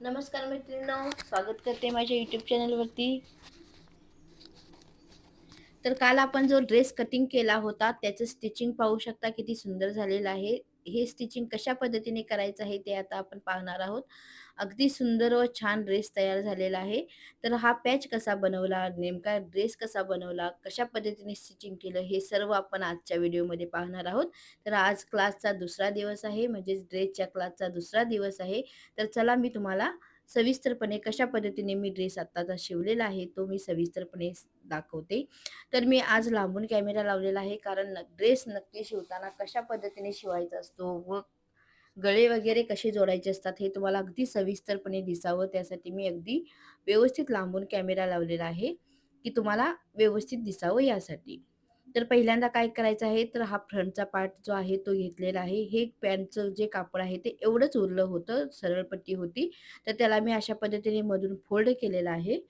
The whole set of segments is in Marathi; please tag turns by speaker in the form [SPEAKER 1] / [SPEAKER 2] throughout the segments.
[SPEAKER 1] नमस्कार मैत्रिणींनो स्वागत करते माझ्या यूट्यूब चॅनलवरती तर काल आपण जो ड्रेस कटिंग केला होता त्याचं स्टिचिंग पाहू शकता किती सुंदर झालेलं आहे. हे स्टिचिंग कशा पद्धतीने करायचं आहे ते आता आपण पाहणार आहोत. अगदी सुंदर व छान ड्रेस तयार झालेला आहे. तर हा पॅच कसा बनवला नेमका ड्रेस कसा बनवला कशा पद्धतीने स्टिचिंग केलं हे सर्व आपण आजच्या व्हिडिओमध्ये पाहणार आहोत. तर आज क्लासचा दुसरा दिवस आहे म्हणजेच ड्रेसच्या क्लासचा दुसरा दिवस आहे. तर चला मी तुम्हाला सविस्तरपणे कशा पद्धतीने मी ड्रेस आत्ताचा शिवलेला आहे तो मी सविस्तरपणे दाखवते. तर मी आज लांबून कॅमेरा लावलेला आहे कारण ड्रेस नक्की शिवताना कशा पद्धतीने शिवायचा असतो व गळे वगैरे कसे जोडायचे असतात हे तुम्हाला अगदी सविस्तरपणे दिसावं त्यासाठी मी अगदी व्यवस्थित लांबून कॅमेरा लावलेला आहे की तुम्हाला व्यवस्थित दिसावं यासाठी. तर पहिल्यांदा काय करायचं आहे? तर हा फ्रंटचा पार्ट जो आहे तो घेतलेला आहे. हे पॅन्टचं जे कापड आहे ते एवढंच उरलं होतं सरळ पट्टी होती. तर त्याला मी अशा पद्धतीने मधून फोल्ड केलेला आहे.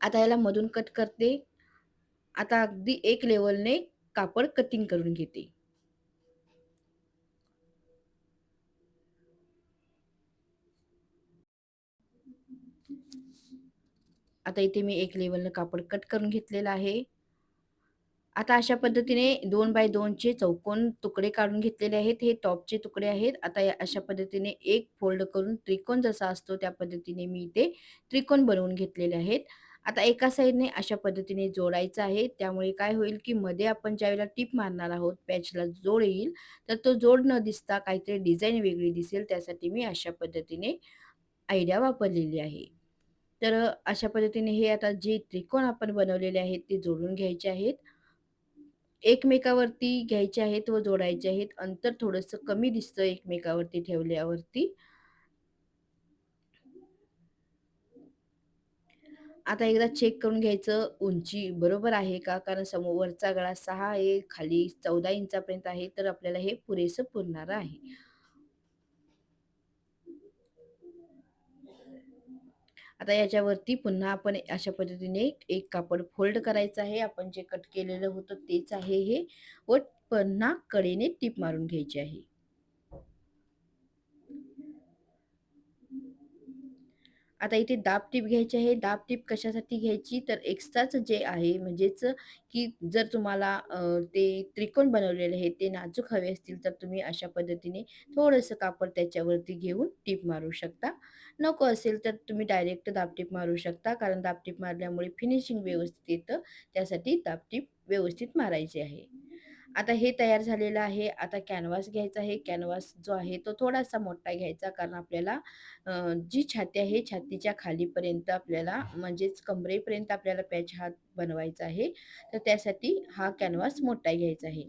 [SPEAKER 1] आता याला मधून कट करते. आता अगदी एक लेवलने कापड कटिंग करून घेते. आता इथे मी एक लेवलनं कापड कट करून घेतलेलं आहे. आता अशा पद्धतीने दोन बाय दोनचे चौकोन तुकडे काढून घेतलेले आहेत. हे टॉपचे तुकडे आहेत. आता या अशा पद्धतीने एक फोल्ड करून त्रिकोण जसा असतो त्या पद्धतीने मी इथे त्रिकोण बनवून घेतलेले आहेत. आता एका साईडने अशा पद्धतीने जोडायचं आहे. त्यामुळे काय होईल की मध्ये आपण ज्यावेळेला टीप मारणार आहोत पॅचला जोड येईल. तर तो जोड न दिसता काहीतरी डिझाईन वेगळी दिसेल. त्यासाठी मी अशा पद्धतीने आयडिया वापरलेली आहे. तर अशा पद्धतीने हे आता जे त्रिकोण आपण बनवलेले आहेत ते जोडून घ्यायचे आहेत. एकमेकावरती घ्यायचे आहेत व जोडायचे आहेत. अंतर थोडंसं कमी दिसतं एकमेकावरती ठेवल्यावरती. आता एकदा चेक करून घ्यायचं उंची बरोबर आहे का? कारण समोर वरचा गळा सहा आहे खाली चौदा इंचापर्यंत आहे तर आपल्याला हे पुरेसं पुरणार आहे. आता याच्यावरती पुन्हा आपण अशा पद्धतीने एक कापड फोल्ड करायचं आहे. आपण जे कट केलेलं होतं तेच आहे हे व पुन्हा कडेने टीप मारून घ्यायची आहे. आता इथे दाब टीप घ्यायची आहे. दाब टीप कशासाठी घ्यायची? तर एक्स्ट्राचं जे आहे म्हणजेच की जर तुम्हाला ते त्रिकोण बनवलेले आहे ते नाजूक हवे असतील तर तुम्ही अशा पद्धतीने थोडंसं कापड त्याच्यावरती घेऊन टीप मारू शकता. नको असेल तर तुम्ही डायरेक्ट दाबटीप मारू शकता कारण दाबटीप मारल्यामुळे फिनिशिंग व्यवस्थित येतं. त्यासाठी दाबटीप व्यवस्थित मारायची आहे. आता हे तयार झालेलं आहे. आता कॅनव्हास घ्यायचा आहे. कॅनव्हास जो आहे तो थोडासा मोठा घ्यायचा कारण आपल्याला जी छाती आहे छातीच्या खालीपर्यंत आपल्याला म्हणजेच कमरेपर्यंत आपल्याला पॅच हात बनवायचा आहे. तर त्यासाठी हा कॅनव्हास मोठा घ्यायचा आहे.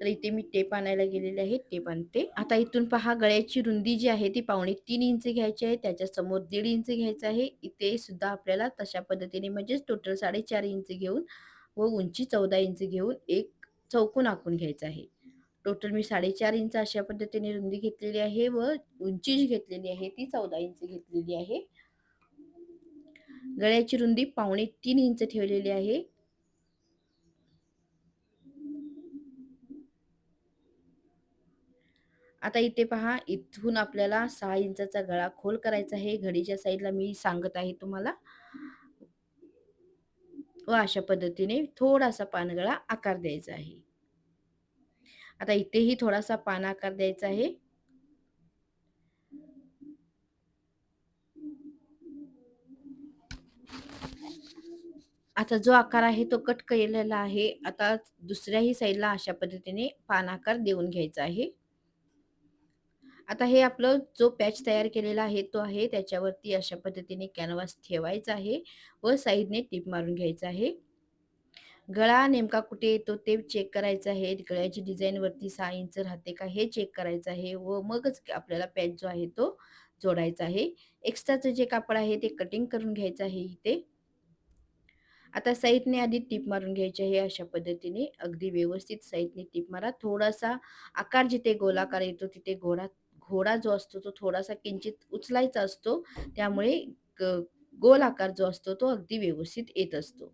[SPEAKER 1] तर इथे मी टेप आणायला गेलेले आहे. टेप आणते. आता इथून पहा गळ्याची रुंदी जी आहे ती पावणे तीन इंच घ्यायची आहे. त्याच्यासमोर दीड इंच घ्यायचं आहे. इथे सुद्धा आपल्याला तशा पद्धतीने म्हणजेच टोटल साडेचार इंच घेऊन व उंची चौदा इंच घेऊन एक चौकोन आखून घ्यायचा आहे. टोटल मी साडेचार इंच अशा पद्धतीने रुंदी घेतलेली आहे व उंची जी घेतलेली आहे ती चौदा इंच घेतलेली आहे. गळ्याची रुंदी पावणे तीन इंच ठेवलेली आहे. आता इथे पहा इथून आपल्याला सहा इंचाचा गळा खोल करायचा आहे. घडीच्या साईडला मी सांगत आहे तुम्हाला. व अशा पद्धतीने थोडासा पानगळा आकार द्यायचा आहे. आता इथेही थोडासा पान आकार द्यायचा आहे. आता जो आकार आहे तो कट केलेला आहे. आता दुसऱ्याही साईडला अशा पद्धतीने पान आकार देऊन घ्यायचा आहे. आता हे आपलं जो पॅच तयार केलेला आहे तो आहे त्याच्यावरती अशा पद्धतीने कॅनव्हास ठेवायचा आहे व साईडने टीप मारून घ्यायचा आहे. गळा नेमका कुठे येतो ते चेक करायचं आहे. गळ्याची डिझाईनवरती सहा इंच राहते का हे चेक करायचं आहे व मगच आपल्याला पॅच जो आहे तो जोडायचा आहे. एक्स्ट्राचं जे कापड आहे ते कटिंग करून घ्यायचं आहे इथे. आता साईडने आधी टीप मारून घ्यायची आहे अशा पद्धतीने. अगदी व्यवस्थित साईडने टीप मारा. थोडासा आकार जिथे गोलाकार येतो तिथे गोळा घोडा जो असतो तो थोडासा किंचित उचलायचा असतो. त्यामुळे गोल आकार जो असतो तो अगदी व्यवस्थित येत असतो.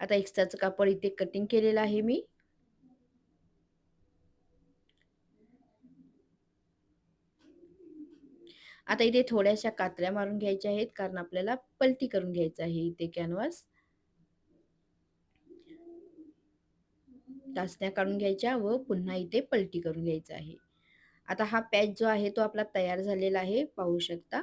[SPEAKER 1] आता एक्स्ट्राचं कापड इथे कटिंग केलेलं आहे मी. आता इथे थोड्याशा कात्र्या मारून घ्यायच्या आहेत कारण आपल्याला पलटी करून घ्यायचं आहे इथे कॅनव्हास टाचण्या काढून घ्यायच्या व पुन्हा इथे पलटी करून घ्यायचं आहे. आता हा पॅच जो आहे तो आपला तयार झालेला आहे पाहू शकता.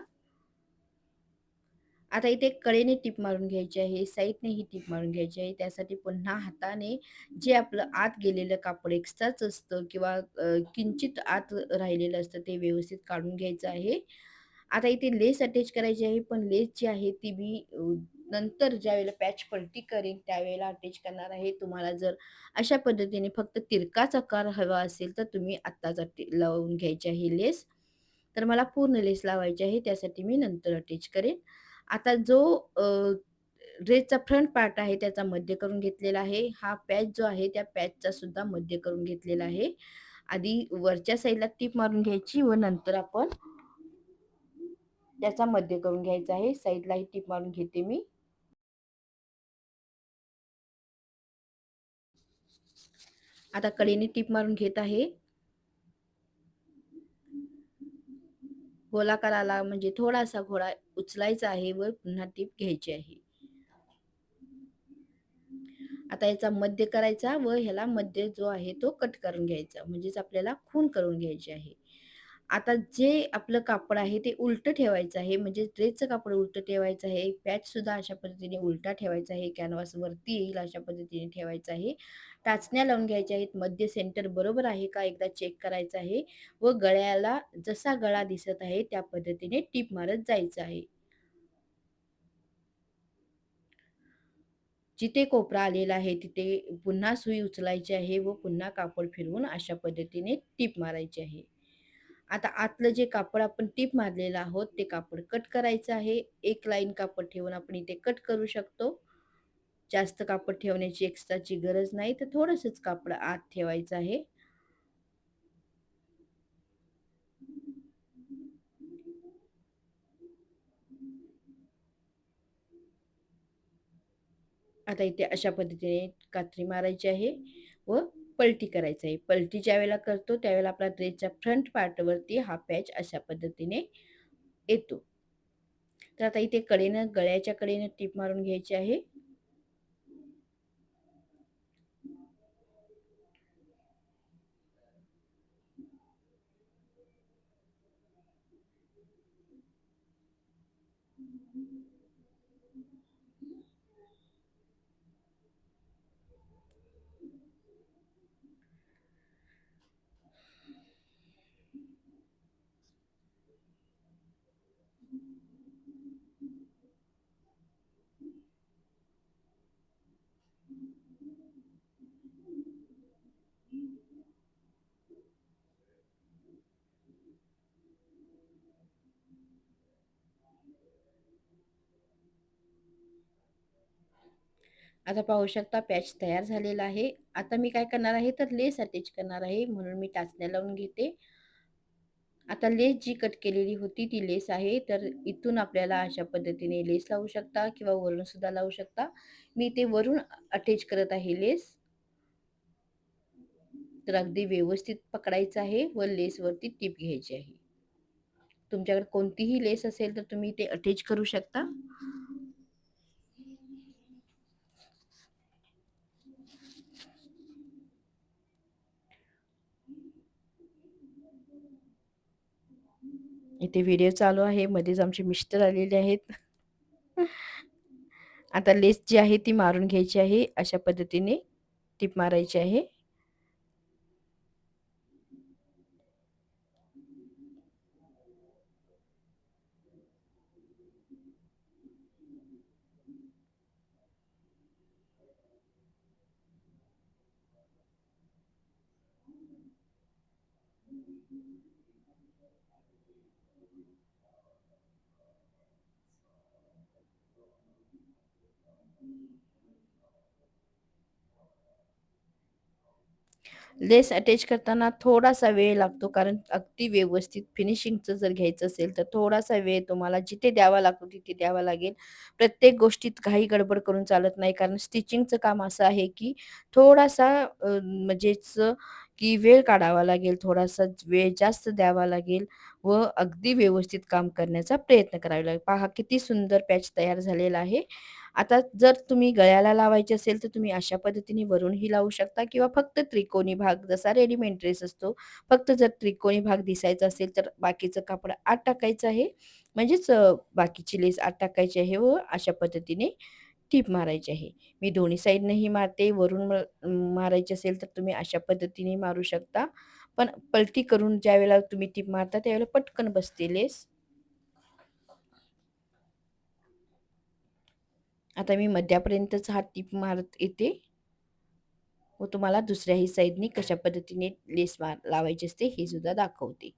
[SPEAKER 1] आता इथे कडेने टीप मारून घ्यायची आहे साईडने ही टीप मारून घ्यायची आहे. त्यासाठी पुन्हा हाताने जे आपलं आत गेलेलं कापड एक्स्ट्राच असतं किंवा किंचित आत राहिलेलं असतं ते व्यवस्थित काढून घ्यायचं आहे. आता इथे लेस अटॅच करायची आहे पण लेस जी आहे ती मी नंतर ज्यावेळेला पॅच पलटी करेन त्यावेळेला अटॅच करणार आहे. तुम्हाला जर अशा पद्धतीने फक्त तिरकाच आकार हवा असेल तर तुम्ही आत्ताच लावून घ्यायची आहे लेस. तर मला पूर्ण लेस लावायची आहे त्यासाठी मी नंतर अटॅच करेन. आता जो ड्रेसचा फ्रंट पार्ट आहे त्याचा मध्य करून घेतलेला आहे. हा पॅच जो आहे त्या पॅचचा सुद्धा मध्य करून घेतलेला आहे. आधी वरच्या साईडला टीप मारून घ्यायची व नंतर आपण त्याचा मध्य करून घ्यायचा आहे. साईडलाही टीप मारून घेते मी. आता कडेने टीप मारून घेत आहे. गोलाकाराला म्हणजे थोडासा घोडा उचलायचा आहे व पुन्हा टीप घ्यायची आहे. आता याचा मध्य करायचा व ह्याला मध्य जो आहे तो कट करून घ्यायचा म्हणजेच आपल्याला खून करून घ्यायची आहे. आता जे आपलं कापड आहे ते उलटं ठेवायचं आहे म्हणजे ड्रेसचं कापड उलट ठेवायचं आहे पॅच सुद्धा अशा पद्धतीने उलटा ठेवायचा आहे कॅनव्हास वरती येईल अशा पद्धतीने ठेवायचं आहे. टाचण्या लावून घ्यायच्या आहेत. मध्य सेंटर बरोबर आहे का? एकदा चेक करायचं आहे व गळ्याला जसा गळा दिसत आहे त्या पद्धतीने टीप मारत जायचं आहे. जिथे कोपरा आलेला आहे तिथे पुन्हा सुई उचलायची आहे व पुन्हा कापड फिरवून अशा पद्धतीने टीप मारायची आहे. आता आतलं जे कापड आपण टीप मारलेलं आहोत ते कापड कट करायचं आहे. एक लाईन कापड ठेवून आपण इथे कट करू शकतो. जास्त कापड ठेवण्याची एक्स्ट्राची गरज नाही तर थोडंसंच कापड आत ठेवायचं आहे. आता इथे अशा पद्धतीने कात्री मारायची आहे व पलटी करायचं आहे. पलटी ज्या वेळेला करतो त्यावेळेला आपला ड्रेसच्या फ्रंट पार्टवरती हा पॅच अशा पद्धतीने येतो. तर आता इथे कडेनं गळ्याच्या कडेनं टीप मारून घ्यायची आहे. आता पाहू शकता पॅच तयार झालेला आहे. आता मी काय करणार आहे तर लेस अटॅच करणार आहे म्हणून मी टाचण्या लावून घेते. आता लेस जी कट केलेली होती ती लेस आहे. तर इथून आपल्याला अशा पद्धतीने लेस लावू शकता किंवा वरून सुद्धा लावू शकता. मी ते वरून अटॅच करत आहे लेस. तर अगदी व्यवस्थित पकडायचं आहे व लेसवरती टीप घ्यायची आहे. तुमच्याकडे कोणतीही लेस असेल तर तुम्ही ते अटॅच करू शकता. इथे व्हिडिओ चालू आहे. मध्येच आमचे मिस्टर आलेले आहेत. आता लेस जी आहे ती मारून घ्यायची आहे. अशा पद्धतीने टीप मारायची आहे. लेस अटॅच करताना थोडासा वेळ लागतो कारण अगदी व्यवस्थित फिनिशिंगचं जर घ्यायचं असेल तर थोडासा वेळ तुम्हाला जिथे द्यावा लागतो तिथे द्यावा लागेल प्रत्येक गोष्टीत काही गडबड करून चालत नाही कारण स्टिचिंगचं काम असं आहे की थोडासा म्हणजेच की वेळ काढावा लागेल, थोडासा वेळ जास्त द्यावा लागेल व अगदी व्यवस्थित काम करण्याचा प्रयत्न करावा लागेल. पहा किती सुंदर पॅच तयार झालेला आहे. आता जर तुम्ही गळ्याला लावायचे असेल, तर तुम्ही अशा पद्धतीने वरूनही लावू शकता किंवा फक्त त्रिकोणी भाग जसा रेडीमेड ड्रेस असतो, फक्त जर त्रिकोणी भाग दिसायचा असेल, तर बाकीचं कापड आत टाकायचं आहे. म्हणजेच बाकीची लेस आत टाकायची आहे व अशा पद्धतीने टीप मारायची आहे. मी दोन्ही साईडनंही मारते. वरून म मारायची असेल तर तुम्ही अशा पद्धतीने मारू शकता. पण पलटी करून ज्यावेळेला तुम्ही टीप मारता त्यावेळेला पटकन बसते लेस. आता मी मध्यापर्यंतच हा टिप मारत येते. व तुम्हाला दुसऱ्याही साईडने कशा पद्धतीने लेस मार लावायची असते हे सुद्धा दाखवते.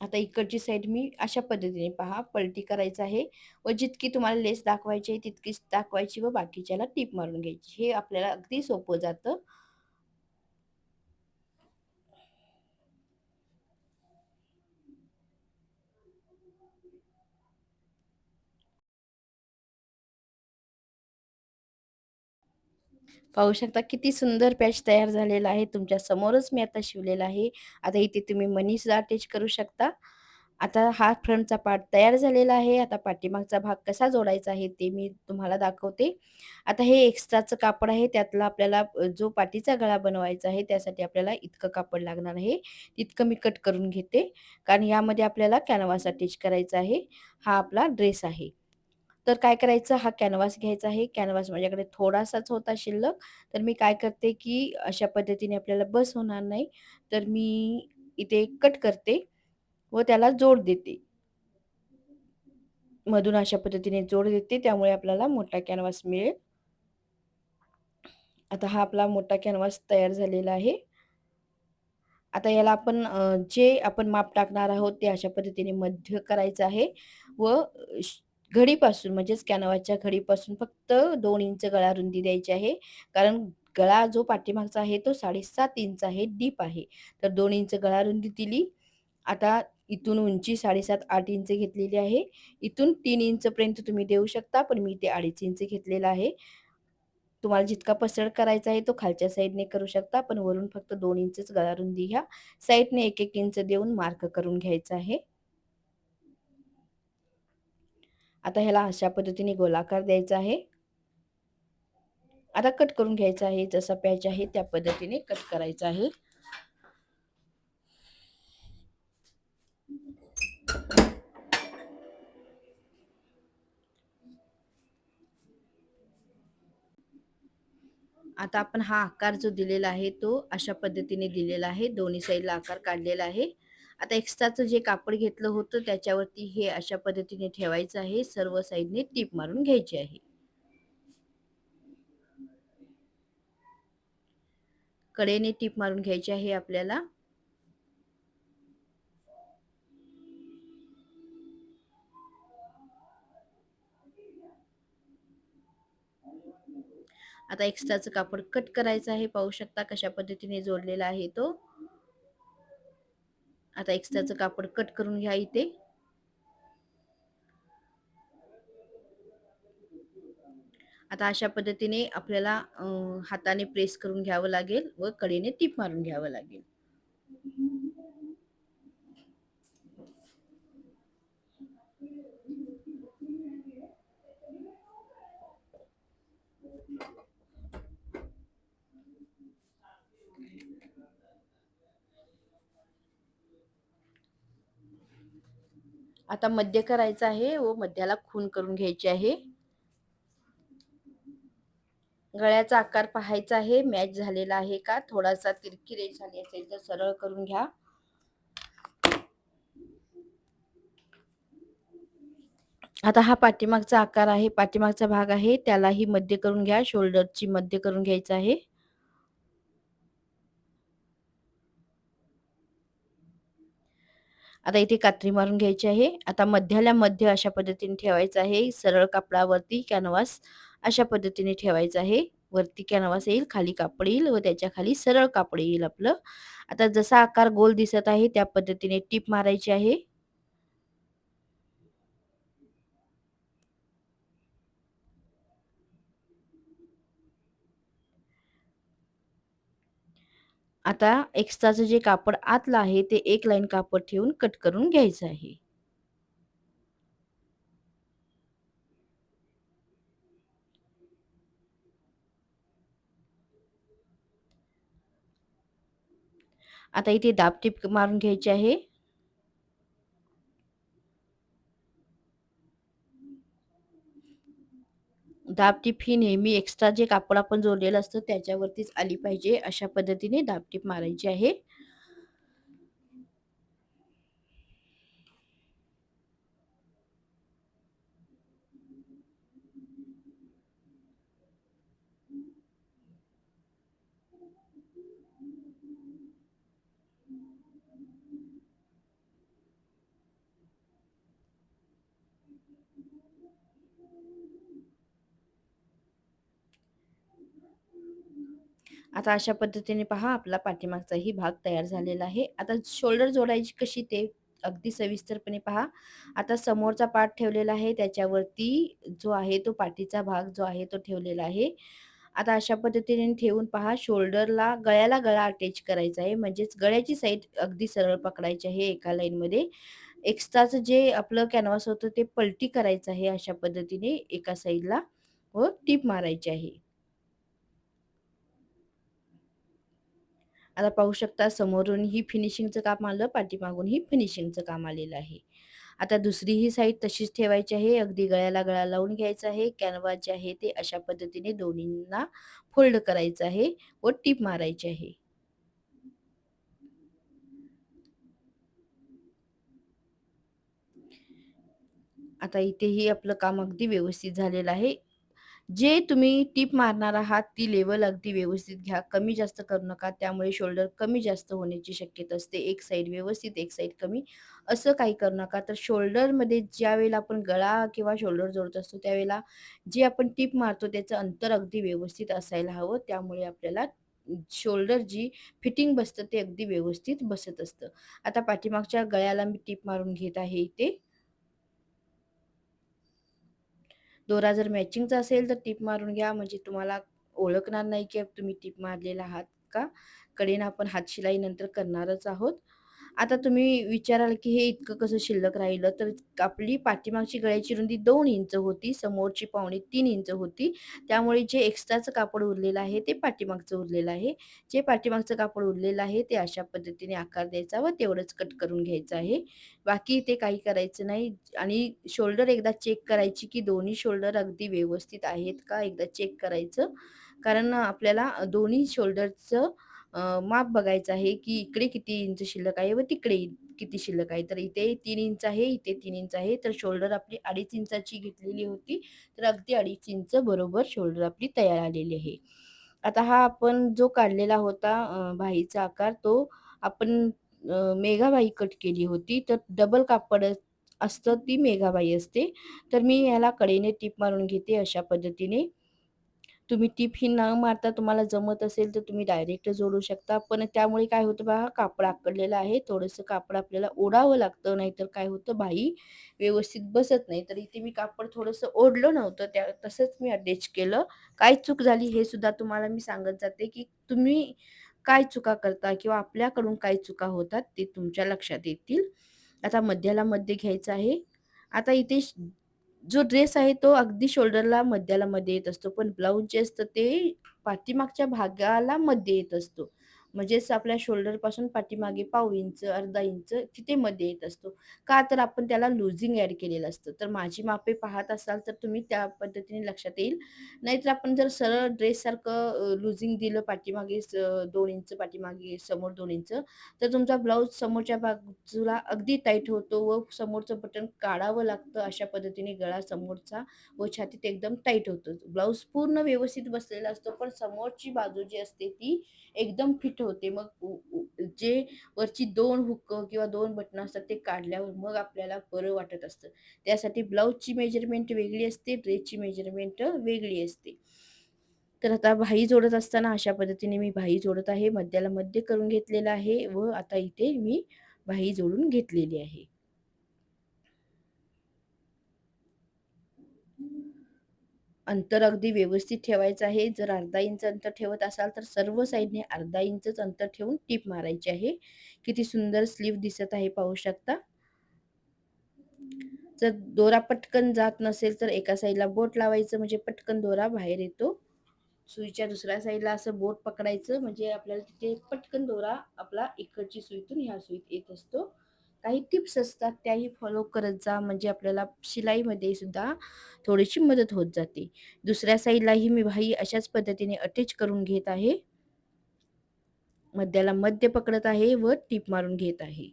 [SPEAKER 1] आता इकडची साईड मी अशा पद्धतीने पहा पलटी करायचं आहे व जितकी तुम्हाला लेस दाखवायची आहे तितकीच दाखवायची व बाकीच्याला टीप मारून घ्यायची. हे आपल्याला अगदी सोपं जातं. पाहू शकता किती सुंदर पॅच तयार झालेला आहे. तुमच्या समोरच मी आता शिवलेला आहे. आता इथे तुम्ही मनीसुद्धा अटॅच करू शकता. आता हा फ्रंटचा पार्ट तयार झालेला आहे. आता पाठीमागचा भाग कसा जोडायचा आहे ते मी तुम्हाला दाखवते. आता हे एक्स्ट्राचं कापड आहे त्यातला आपल्याला जो पाठीचा गळा बनवायचा आहे त्यासाठी आपल्याला इतकं कापड लागणार आहे. तितकं मी कट करून घेते. कारण यामध्ये आपल्याला कॅनवास अटॅच करायचा आहे. हा आपला ड्रेस आहे. तर काय करायचं हा कॅनव्हास घ्यायचा आहे. कॅनव्हास माझ्याकडे थोडासाच होता शिल्लक. तर मी काय करते, की अशा पद्धतीने आपल्याला बस होणार नाही. तर मी इथे कट करते व त्याला जोड देते. मधून अशा पद्धतीने जोड देते त्यामुळे आपल्याला मोठा कॅनव्हास मिळेल. आता हा आपला मोठा कॅनव्हास तयार झालेला आहे. आता याला आपण जे आपण माप टाकणार आहोत ते अशा पद्धतीने मध्य करायचं आहे व श घडीपासून म्हणजेच कॅनवाच्या घडीपासून फक्त दोन इंच गळा रुंदी द्यायची आहे. कारण गळा जो पाठीमागचा आहे तो 7.5 इंच आहे, डीप आहे. तर दोन इंच गळा रुंदी दिली. आता इथून उंची 7.5-8 इंच घेतलेली आहे. इथून तीन इंचपर्यंत तुम्ही देऊ शकता, पण मी ते अडीच इंच घेतलेला आहे. तुम्हाला जितका पसरड करायचा आहे तो खालच्या साईडने करू शकता, पण वरून फक्त दोन इंचच गळा रुंदी घ्या. साईडने एक एक इंच देऊन मार्क करून घ्यायचा आहे. आता ह्याला अशा पद्धतीने गोलाकार द्यायचा आहे. आता कट करून घ्यायचा आहे. जसा पॅच आहे त्या पद्धतीने कट करायचा आहे. आता आपण हा आकार जो दिलेला आहे तो अशा पद्धतीने दिलेला आहे. दोन्ही साइडला आकार काढलेला आहे. आता एक्स्ट्राचं जे कापड घेतलं होतं त्याच्यावरती हे अशा पद्धतीने ठेवायचं आहे. सर्व साईडने टीप मारून घ्यायची आहे. कडेने टीप मारून घ्यायची आहे आपल्याला. आता एक्स्ट्राचं कापड कट करायचं आहे. पाहू शकता कशा पद्धतीने जोडलेला आहे तो. आता एक्स्ट्राचं कापड कट करून घ्या इथे. आता अशा पद्धतीने आपल्याला हाताने प्रेस करून घ्यावं लागेल व कडेने टीप मारून घ्यावं लागेल. आता मध्य करायचं आहे व मध्याला खून करून घ्यायची आहे. गळ्याचा आकार पाहायचा आहे मॅच झालेला आहे का? थोडासा तिरकी रेष झाली असेल तर सरळ करून घ्या. आता हा पाठीमागचा आकार आहे, पाठीमागचा भाग आहे त्यालाही मध्य करून घ्या. शोल्डरची मध्य करून घ्यायचा आहे. आता इथे कात्री मारून घ्यायची आहे. आता मध्याला मध्य अशा पद्धतीने ठेवायचं आहे. सरळ कापडावरती कॅनव्हास अशा पद्धतीने ठेवायचं आहे. वरती कॅनव्हास येईल, खाली कापड येईल व त्याच्याखाली सरळ कापड येईल आपलं. आता जसा आकार गोल दिसत आहे त्या पद्धतीने टीप मारायची आहे. आता एक्स्ट्राचं जे कापड आतलं आहे ते एक लाईन कापड ठेवून कट करून घ्यायचं आहे. आता इथे दाब टिप मारून घ्यायची आहे. दाबटीप ही नेहमी एक्स्ट्रा जे कापड आपण जोडलेलं असतं त्याच्यावरतीच आली पाहिजे अशा पद्धतीने दाबटीप मारायची आहे. आता अशा पद्धतीने पहा आपला पाठीमागचाही भाग तयार झालेला आहे. आता शोल्डर जोडायची कशी ते अगदी सविस्तरपणे पहा. आता समोरचा पार्ट ठेवलेला आहे त्याच्यावरती जो आहे तो पाठीचा भाग जो आहे तो ठेवलेला आहे. आता अशा पद्धतीने ठेवून पहा शोल्डरला गळ्याला गळा अटॅच करायचा आहे म्हणजेच गळ्याची साईड अगदी सरळ पकडायची आहे एका लाईनमध्ये. एक्स्ट्राचं जे आपलं कॅनव्हास होतं ते पलटी करायचं आहे अशा पद्धतीने एका साईडला व टीप मारायची आहे. आता पाहू शकता समोरून ही फिनिशिंगचं काम आलं, पाठीमागून ही फिनिशिंगचं काम आलेलं आहे. आता दुसरी ही साईड तशीच ठेवायची आहे. अगदी गळ्याला गळा लावून घ्यायचा आहे. कॅनवा जे आहे ते अशा पद्धतीने दोन्हींना फोल्ड करायचं आहे व टीप मारायची आहे. आता इथेही आपलं काम अगदी व्यवस्थित झालेलं आहे. जे तुम्ही टीप मारणार आहात ती लेवल अगदी व्यवस्थित घ्या. कमी जास्त करू नका. त्यामुळे शोल्डर कमी जास्त होण्याची शक्यता असते. एक साईड व्यवस्थित, एक साईड कमी असं काही करू नका. तर शोल्डरमध्ये ज्यावेळेला आपण गळा किंवा शोल्डर जोडत असतो त्यावेळेला जे आपण टीप मारतो त्याचं अंतर अगदी व्यवस्थित असायला हवं. त्यामुळे आपल्याला शोल्डर जी फिटिंग बसतं ते अगदी व्यवस्थित बसत असतं. आता पाठीमागच्या गळ्याला मी टीप मारून घेत आहे इथे. दोरा जर मॅचिंगचा असेल तर टीप मारून घ्या म्हणजे तुम्हाला ओळखणार नाही की तुम्ही टीप मारलेला आहात का? कडेनं आपण हात शिलाई नंतर करणारच आहोत. आता तुम्ही विचाराल की हे इतकं कसं शिल्लक राहिलं? तर आपली पाठीमागची गळ्याची रुंदी दोन इंच होती, समोरची पावणे तीन इंच होती. त्यामुळे जे एक्स्ट्राचं कापड उरलेलं आहे ते पाठीमागचं उरलेलं आहे. जे पाठीमागचं कापड उरलेलं आहे ते अशा पद्धतीने आकार द्यायचा व तेवढंच कट करून घ्यायचं आहे. बाकी ते काही करायचं नाही आणि शोल्डर एकदा चेक करायची की दोन्ही शोल्डर अगदी व्यवस्थित आहेत का? एकदा चेक करायचं. कारण आपल्याला दोन्ही शोल्डरचं माप बघायचं आहे की इकडे किती इंच शिल्लक आहे व तिकडे किती शिल्लक आहे. तर इथे तीन इंच आहे, इथे तीन इंच आहे. तर शोल्डर आपली 2.5 इंचाची घेतलेली होती. तर अगदी 2.5 इंच बरोबर शोल्डर आपली तयार आलेली आहे. आता हा आपण जो काढलेला होता भाईचा आकार तो आपण मेघाबाई कट केली होती. तर डबल कापड असतं ती मेघाबाई असते. तर मी याला कडेने टीप मारून घेते अशा पद्धतीने. तुम्ही टीप ही न मारता तुम्हाला जमत असेल तर तुम्ही डायरेक्ट जोडू शकता. पण त्यामुळे काय होतं पहा कापड आकडलेलं आहे. थोडंसं कापड आपल्याला ओढावं लागतं. नाहीतर काय होतं बाई व्यवस्थित बसत नाही. तर इथे मी कापड थोडंसं ओढलं नव्हतं. त्या तसंच मी अटॅच केलं. काय चूक झाली हे सुद्धा तुम्हाला मी सांगत जाते की तुम्ही काय चुका करता किंवा आपल्याकडून काय चुका होतात ते तुमच्या लक्षात येतील. आता मध्याला मध्ये घ्यायचं आहे. आता इथे जो ड्रेस आहे तो अगदी शोल्डरला मध्याला मध्ये येत असतो. पण ब्लाउज जे असतं ते पाठीमागच्या भागाला मध्ये येत असतो. म्हणजेच आपल्या शोल्डरपासून पाठीमागे पाव इंच, अर्धा इंच तिथे मध्ये येत असतो. का? तर आपण त्याला लुझिंग ॲड केलेलं असतं. तर माझी मापे पाहत असाल तर तुम्ही त्या पद्धतीने लक्षात येईल. नाहीतर आपण जर सरळ ड्रेससारखं लुझिंग दिलं पाठीमागे स 2 इंच पाठीमागे, समोर दोन इंच तर तुमचा ब्लाऊज समोरच्या बाजूला अगदी टाईट होतो व समोरचं बटन काढावं लागतं. अशा पद्धतीने गळा समोरचा व छातीत एकदम टाईट होतो ब्लाऊज पूर्ण व्यवस्थित बसलेला असतो. पण समोरची बाजू जी असते ती एकदम फिट ठेवते होते. मग उ जे वरची दोन हुक किंवा दोन बटणं असतात ते काढल्यावर मग आपल्याला बरं वाटत असतं. त्यासाठी ब्लाऊजची मेजरमेंट वेगळी असते, ड्रेसची मेजरमेंट वेगळी असते. तर आता भाई जोडत असताना अशा पद्धतीने मी भाई जोडत आहे. मध्याला मध्य करून घेतलेला आहे व आता इथे मी भाई जोडून घेतलेली आहे. अंतर अगदी व्यवस्थित ठेवायचं आहे. जर अर्धा इंच अंतर ठेवत असाल तर सर्व साईडने अर्धा इंचच अंतर ठेवून टीप मारायची आहे. किती सुंदर स्लीव दिसत आहे पाहू शकता. जर दोरा पटकन जात नसेल तर एका साईडला बोट लावायचं म्हणजे पटकन दोरा बाहेर येतो. सुईच्या दुसऱ्या साईडला असं बोट पकडायचं म्हणजे आपल्याला तिथे पटकन दोरा आपला इकडची सुईतून ह्या सुईत येत असतो. काही टिप्स असतात त्याही फॉलो करत जा म्हणजे आपल्याला शिलाईमध्ये सुद्धा थोडीशी मदत होत जाते. दुसऱ्या साईडलाही मी भाई अशाच पद्धतीने अटॅच करून घेत आहे. मध्याला मध्य पकडत आहे व टीप मारून घेत आहे.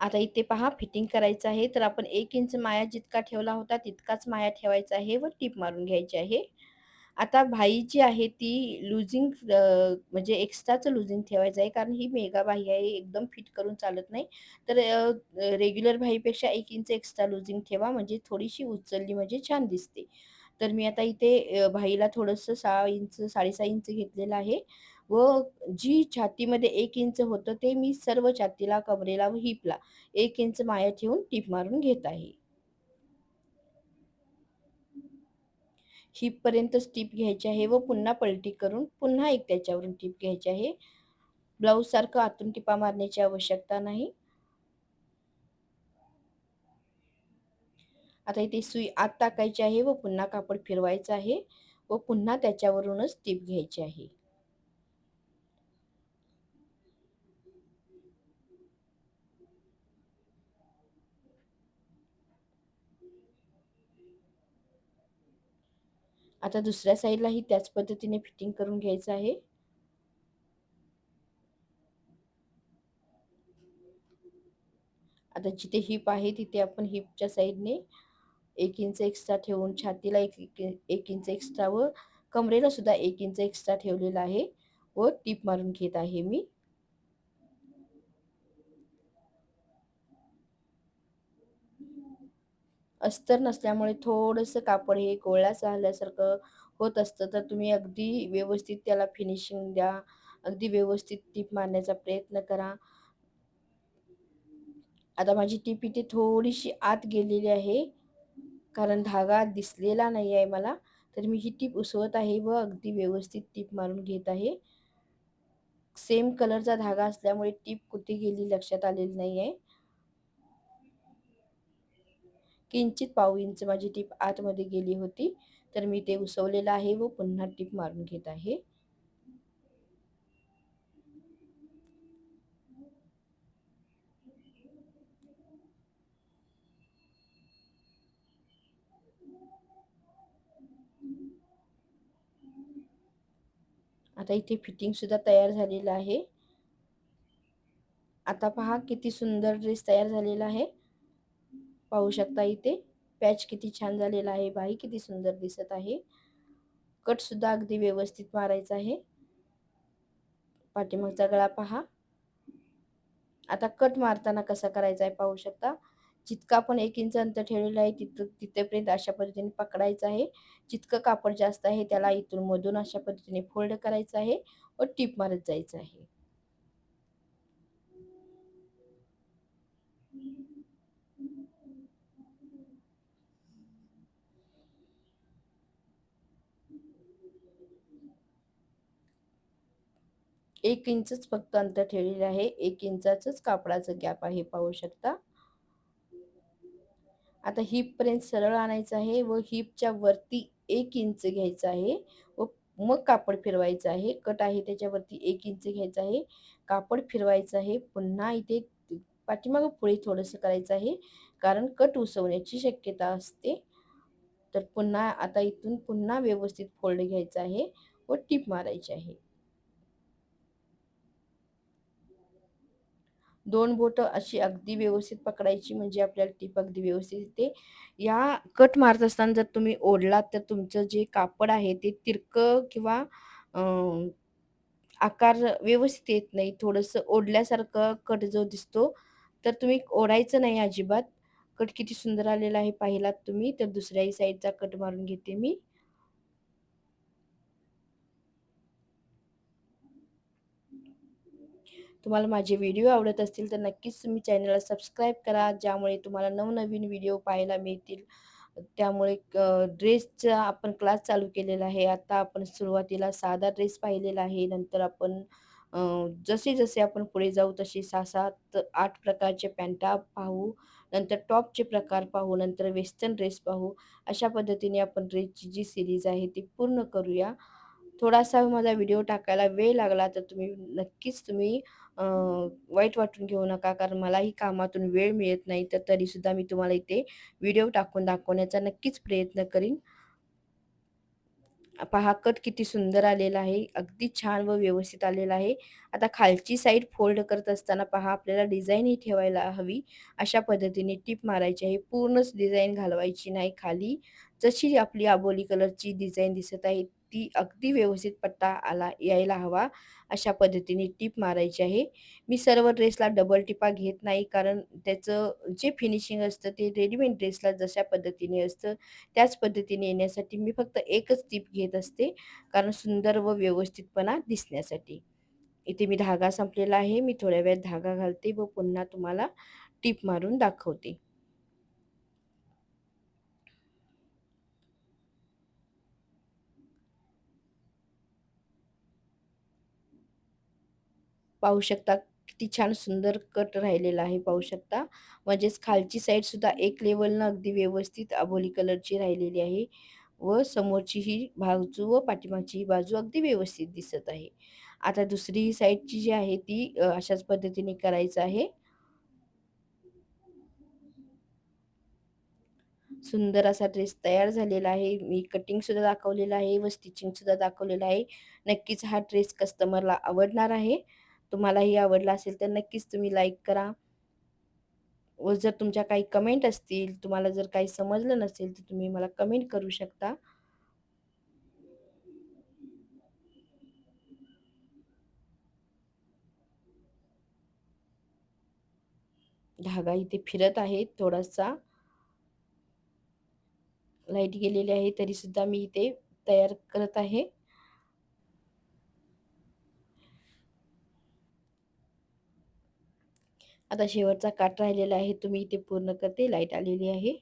[SPEAKER 1] आता इथे पहा फिटिंग करायचं आहे तर आपण एक इंच माया जितका ठेवला होता तितकाच माया ठेवायचा आहे व टीप मारून घ्यायची आहे. आता भाई जी आहे ती लुझिंग म्हणजे एक्स्ट्राचं लुझिंग ठेवायचं आहे कारण ही मेगा भाई आहे एकदम फिट करून चालत नाही. तर रेग्युलर भाईपेक्षा एक इंच एक्स्ट्रा लुझिंग ठेवा म्हणजे थोडीशी उचलली म्हणजे छान दिसते. तर मी आता इथे भाईला थोडंसं सहा इंच 6.5 इंच घेतलेलं आहे व जी छातीमध्ये एक इंच होतं ते मी सर्व छातीला, कमरेला व हिपला एक इंच माया ठेवून टीप मारून घेत आहे. हिपपर्यंतच टीप घ्यायची आहे व पुन्हा पलटी करून पुन्हा एक त्याच्यावरून टीप घ्यायची आहे. ब्लाऊजसारखं आतून टिपा मारण्याची आवश्यकता नाही. आता इथे सुई आत टाकायची आहे व पुन्हा कापड फिरवायचं आहे व पुन्हा त्याच्यावरूनच टीप घ्यायची आहे. आता दुसऱ्या साईडलाही त्याच पद्धतीने फिटिंग करून घ्यायचं आहे. आता जिथे हिप आहे तिथे आपण हिपच्या साईडने एक इंच एक्स्ट्रा ठेवून छातीला 1 1 इंच एक्स्ट्रा व कमरेला सुद्धा एक इंच एक्स्ट्रा ठेवलेला आहे व टीप मारून घेत आहे मी. अस्तर नसल्यामुळे थोडंसं कापड हे गोळ्या चालल्यासारखं होत असतं तर तुम्ही अगदी व्यवस्थित त्याला फिनिशिंग द्या. अगदी व्यवस्थित टीप मारण्याचा प्रयत्न करा. आता माझी टीप इथे थोडीशी आत गेलेली आहे. कारण धागा दिसलेला नाही आहे मला. तर मी ही टीप उसवत आहे व अगदी व्यवस्थित टीप मारून घेत आहे. सेम कलरचा धागा असल्यामुळे टीप कुठे गेली लक्षात आलेली नाही आहे. किंचित पाव इंच माझी टीप आतमध्ये गेली होती. तर मी ते उसवलेलं आहे व पुन्हा टीप मारून घेत आहे. आता इथे फिटिंग सुद्धा तयार झालेलं आहे. आता पहा किती सुंदर ड्रेस तयार झालेला आहे. पाहू शकता इथे पॅच किती छान झालेला आहे. बाई किती सुंदर दिसत आहे. कट सुद्धा अगदी व्यवस्थित मारायचा आहे. पाठीमागचा गळा पहा. आता कट मारताना कसा करायचा आहे पाहू शकता. जितकं आपण एक इंच अंतर ठेवलेलं आहे तिथं तिथेपर्यंत अशा पद्धतीने पकडायचं आहे. जितकं कापड जास्त आहे त्याला इथून मधून अशा पद्धतीने फोल्ड करायचं आहे व टीप मारत जायचं आहे. एक इंचच फक्त अंतर ठेवलेलं आहे. एक इंचाचंच कापडाचं गॅप आहे पाहू शकता. आता हिपपर्यंत सरळ आणायचं आहे व हिपच्या वरती एक इंच घ्यायचं आहे व मग कापड फिरवायचं आहे. कट आहे त्याच्यावरती एक इंच घ्यायचं आहे. कापड फिरवायचं आहे. पुन्हा इथे पाठीमागं पुढे थोडंसं करायचं आहे. कारण कट उसवण्याची शक्यता असते. तर पुन्हा आता इथून पुन्हा व्यवस्थित फोल्ड घ्यायचा आहे व टीप मारायची आहे दोन बोटं अशी अगदी व्यवस्थित पकडायची म्हणजे आपल्याला टीप अगदी व्यवस्थित येते. या कट मारत असताना जर तुम्ही ओढलात तर तुमचं जे कापड आहे ते तिरकं किंवा आकार व्यवस्थित येत नाही. थोडंसं ओढल्यासारखं कट जो दिसतो तर तुम्ही ओढायचं नाही अजिबात. कट किती सुंदर आलेला आहे पाहिलात तुम्ही तर दुसऱ्याही साईडचा कट मारून घेते मी. तुम्हाला माझे व्हिडिओ आवडत असतील तर नक्कीच तुम्ही चॅनलला सबस्क्राईब करा ज्यामुळे तुम्हाला नवनवीन व्हिडिओ पाहायला मिळतील. त्यामुळे ड्रेसचा आपण क्लास चालू केलेला आहे. आता आपण सुरुवातीला साधा ड्रेस पाहिलेला आहे. नंतर आपण जसे जसे आपण पुढे जाऊ तसे सहा सात आठ प्रकारचे पॅन्टा पाहू. नंतर टॉपचे प्रकार पाहू. नंतर वेस्टर्न ड्रेस पाहू. अशा पद्धतीने आपण ड्रेसची जी सिरीज आहे ती पूर्ण करूया. थोडासा माझा व्हिडिओ टाकायला वेळ लागला तर तुम्ही नक्कीच तुम्ही वाईट वाटून घेऊ नका कारण मलाही कामातून वेळ मिळत नाही तर तरीसुद्धा मी तुम्हाला इथे व्हिडिओ टाकून दाखवण्याचा नक्कीच प्रयत्न करीन. पहा कट किती सुंदर आलेला आहे अगदी छान व व्यवस्थित आलेला आहे. आता खालची साईड फोल्ड करत असताना पहा आपल्याला डिझाईन ही ठेवायला हवी. अशा पद्धतीने टिप मारायची आहे पूर्णच डिझाईन घालवायची नाही खाली. जशी आपली आबोली कलरची डिझाईन दिसत आहे ती अगदी व्यवस्थित पट्टा आला यायला हवा अशा पद्धतीने टीप मारायची आहे. मी सर्व ड्रेसला डबल टिपा घेत नाही कारण त्याचं जे फिनिशिंग असतं ते रेडीमेड ड्रेसला जशा पद्धतीने असतं त्याच पद्धतीने येण्यासाठी मी फक्त एकच टीप घेत असते कारण सुंदर व व्यवस्थितपणा दिसण्यासाठी. इथे मी धागा संपलेला आहे मी थोड्या वेळात धागा घालते व पुन्हा तुम्हाला टीप मारून दाखवते. पाहू शकता किती छान सुंदर कट राहिलेला आहे पाहू शकता. म्हणजेच खालची साईड सुद्धा एक लेवलनं अगदी व्यवस्थित आबोली कलरची राहिलेली आहे व समोरची ही बाजू व पाठीमागची ही बाजू अगदी व्यवस्थित दिसत आहे. आता दुसरी साईडची जी आहे ती अशाच पद्धतीने करायचं आहे. सुंदर असा ड्रेस तयार झालेला आहे. मी कटिंग सुद्धा दाखवलेला आहे व स्टिचिंग सुद्धा दाखवलेला आहे. नक्कीच हा ड्रेस कस्टमरला आवडणार आहे. तुम्हालाही आवडला असेल तर नक्कीच तुम्ही लाईक करा. व जर तुमच्या काही कमेंट असतील तुम्हाला जर काही समजलं नसेल तर तुम्ही मला कमेंट करू शकता. धागा इथे फिरत आहे थोडासा. लाइट गेलेली आहे तरी सुद्धा मी इथे तयार करत आहे. आता शेवटचा काट राहिलेला आहे. तुम्ही इथे पूर्ण करते. लाइट आलेली आहे.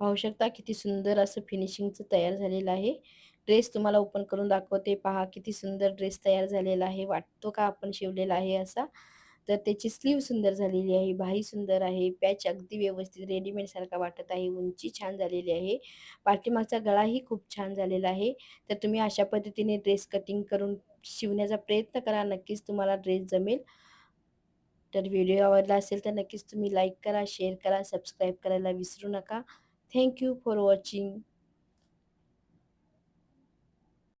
[SPEAKER 1] पाहू शकता किती सुंदर असं फिनिशिंगचं तयार झालेलं आहे. ड्रेस तुम्हाला ओपन करून दाखवते. पहा किती सुंदर ड्रेस तयार झालेला आहे. वाटतो का आपण शिवलेला आहे असा? तर त्याची स्लीव सुंदर झालेली आहे बाही सुंदर आहे पॅच अगदी व्यवस्थित रेडीमेड सारखा वाटत आहे उंची छान झालेली आहे पाठीमागचा गळाही खूप छान झालेला आहे. तर तुम्ही अशा पद्धतीने ड्रेस कटिंग करून शिवण्याचा प्रयत्न करा नक्कीच तुम्हाला ड्रेस जमेल. तर व्हिडिओ आवडला असेल तर नक्कीच तुम्ही लाईक करा शेअर करा सबस्क्राईब करायला विसरू नका. Thank you for watching